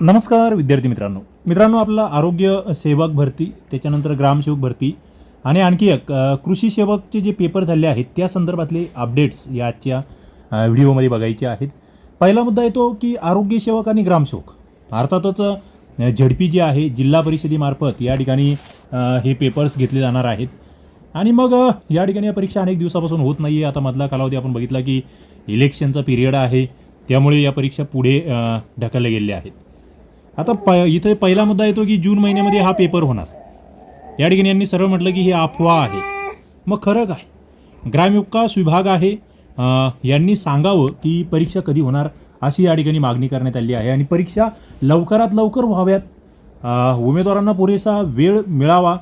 नमस्कार विद्यार्थी मित्रांनो. मित्रांनो आपला आरोग्य सेवक भरती त्याच्यानंतर ग्रामसेवक भरती आणि आणखी एक कृषी सेवकचे जे पेपर झाले आहेत त्या संदर्भातले अपडेट्स या आजच्या व्हिडिओमध्ये बघायचे आहेत. पहिला मुद्दा येतो की आरोग्य सेवक आणि ग्रामसेवक. अर्थातच झडपी जे आहे जिल्हा परिषदेमार्फत या ठिकाणी हे पेपर्स घेतले जाणार आहेत. आणि मग या ठिकाणी या परीक्षा अनेक दिवसापासून होत नाही आहे आता मधला कालावधी आपण बघितला की इलेक्शनचा पिरियड आहे. त्यामुळे या परीक्षा पुढे ढकलल्या गेलेल्या आहेत. आता प इथे पहिला मुद्दा येतो की जून महिन्यामध्ये हा पेपर होणार. या ठिकाणी यांनी सरळ म्हटलं की हे अफवा आहे. मग खरं काय? ग्रामविकास विभाग आहे. यांनी सांगावं की परीक्षा कधी होणार अशी या ठिकाणी मागणी करण्यात आली आहे. आणि परीक्षा लवकरात लवकर व्हाव्यात. उमेदवारांना पुरेसा वेळ मिळावा.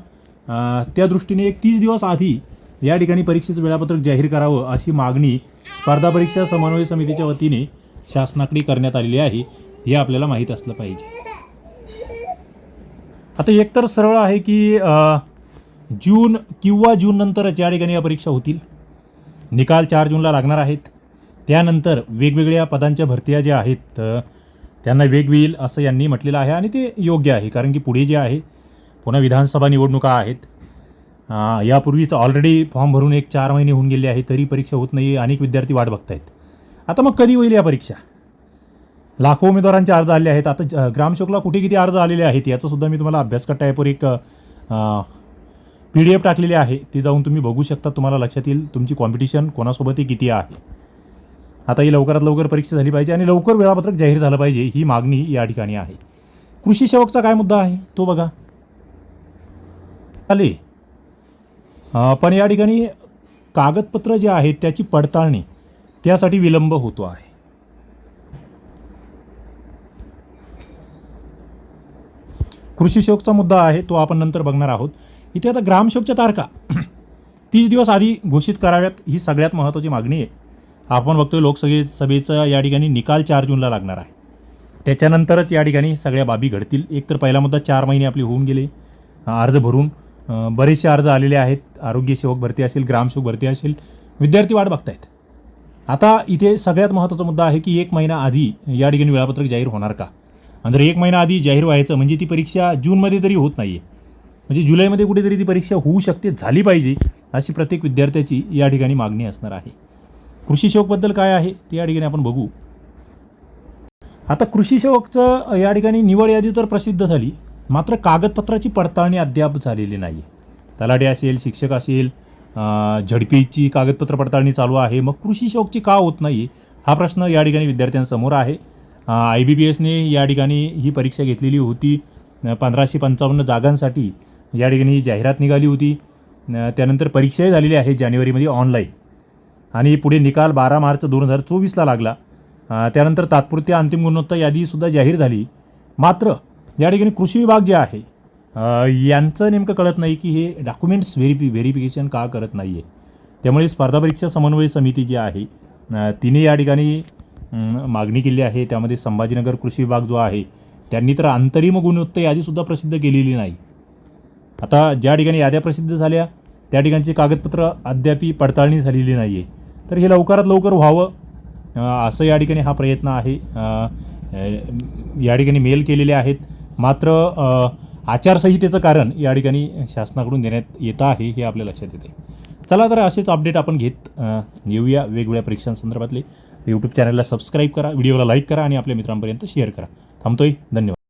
त्या दृष्टीने एक तीस दिवस आधी या ठिकाणी परीक्षेचं वेळापत्रक जाहीर करावं अशी मागणी स्पर्धा परीक्षा समन्वय समितीच्या वतीने शासनाकडे करण्यात आलेली आहे. हे आपल्याला माहीत असलं पाहिजे. आता एक तर सरळ आहे की जून किंवा जून नंतरच या ठिकाणी या परीक्षा होतील. निकाल चार जूनला लागणार आहेत. त्यानंतर वेगवेगळ्या पदांच्या भरत्या ज्या आहेत त्यांना वेग होईल असं यांनी म्हटलेलं आहे आणि ते योग्य आहे कारण की पुढे जे आहे पुन्हा विधानसभा निवडणुका आहेत. यापूर्वीच ऑलरेडी फॉर्म भरून एक चार महिने होऊन गेले आहे तरी परीक्षा होत नाही अनेक विद्यार्थी वाट बघतायत. आता मग कधी होईल या परीक्षा? लाखो उमेदवारांचे अर्ज आले आहेत. आता ज- ग्रामसेवकला कुठे किती अर्ज आलेले आहेत याचा सुद्धा मी तुम्हाला अभ्यासकट टाईपवर एक पी डी एफ टाकलेली आहे. ती जाऊन तुम्ही बघू शकता. तुम्हाला लक्षात येईल तुमची कॉम्पिटिशन कोणासोबतही किती आहे. आता ही लवकरात लवकर परीक्षा झाली पाहिजे आणि लवकर वेळापत्रक जाहीर झालं पाहिजे ही मागणी या ठिकाणी आहे. कृषी सेवकचा काय मुद्दा आहे? तो बघा. आले. पण या ठिकाणी कागदपत्र जे आहेत त्याची पडताळणी त्यासाठी विलंब होतो आहे. कृषी मुद्दा आहे तो आपण नंतर बघणार आहोत. इथे आता ग्रामशोकच्या तारखा. तीस दिवस आधी घोषित कराव्यात ही सगळ्यात महत्त्वाची मागणी आहे. आपण बघतोय लोकसभे सभेचा या ठिकाणी निकाल चार जूनला लागणार आहे. त्याच्यानंतरच या ठिकाणी सगळ्या बाबी घडतील. एक तर पहिला मुद्दा चार महिने आपले होऊन गेले. अर्ज भरून बरेचसे अर्ज आलेले आहेत. आरोग्यसेवक भरती असेल ग्रामसेवक भरती असेल. विद्यार्थी वाट बघतायत. आता इथे सगळ्यात महत्त्वाचा मुद्दा आहे की एक महिना आधी या ठिकाणी वेळापत्रक जाहीर होणार का? आणि जर एक महिना आधी जाहीर व्हायचं म्हणजे ती परीक्षा जूनमध्ये तरी होत नाही आहे म्हणजे जुलैमध्ये कुठेतरी ती परीक्षा होऊ शकते झाली पाहिजे अशी प्रत्येक विद्यार्थ्याची या ठिकाणी मागणी असणार आहे. कृषी सेवकबद्दल काय आहे ते या ठिकाणी आपण बघू. आता कृषी सेवकचं या ठिकाणी निवड यादी तर प्रसिद्ध झाली मात्र कागदपत्राची पडताळणी अद्याप झालेली नाही तलाठी असेल शिक्षक असेल झडपीची कागदपत्र पडताळणी चालू आहे मग कृषी सेवकची का होत नाही हा प्रश्न या ठिकाणी विद्यार्थ्यांसमोर आहे. आय बी पी एसने या ठिकाणी ही परीक्षा घेतलेली होती. पंधराशे पंचावन्न जागांसाठी या ठिकाणी जाहिरात निघाली होती. त्यानंतर परीक्षाही झालेली आहे जानेवारीमध्ये ऑनलाईन आणि पुढे निकाल बारा मार्च दोन हजार चोवीसला लागला. त्यानंतर तात्पुरत्या अंतिम गुणवत्ता यादीसुद्धा जाहीर झाली. मात्र या ठिकाणी कृषी विभाग जे आहे यांचं नेमकं कळत नाही की हे डॉक्युमेंट्स व्हेरिफि व्हेरिफिकेशन का करत नाही आहे त्यामुळे स्पर्धा परीक्षा समन्वय समिती जी आहे तिने या ठिकाणी मागणी केली आहे. त्यामध्ये संभाजीनगर कृषी विभाग जो आहे त्यांनी तर अंतरिम गुणवत्ता यादीसुद्धा प्रसिद्ध केलेली नाही. आता ज्या ठिकाणी याद्या प्रसिद्ध झाल्या त्या ठिकाणची कागदपत्र अद्यापी पडताळणी झालेली नाही आहे तर हे लवकरात लवकर व्हावं असं या ठिकाणी हा प्रयत्न आहे. या ठिकाणी मेल केलेले आहेत. मात्र आचारसंहितेचं कारण या ठिकाणी शासनाकडून देण्यात येतं आहे हे आपल्या लक्षात येते चला तर असेच अपडेट आपण घेत येऊया वेगवेगळ्या परीक्षांसंदर्भातले. यूट्यूब चॅनलला सबस्क्राईब करा व्हिडिओला लाईक करा आणि आपल्या मित्रांपर्यंत शेअर करा. थांबतोय धन्यवाद.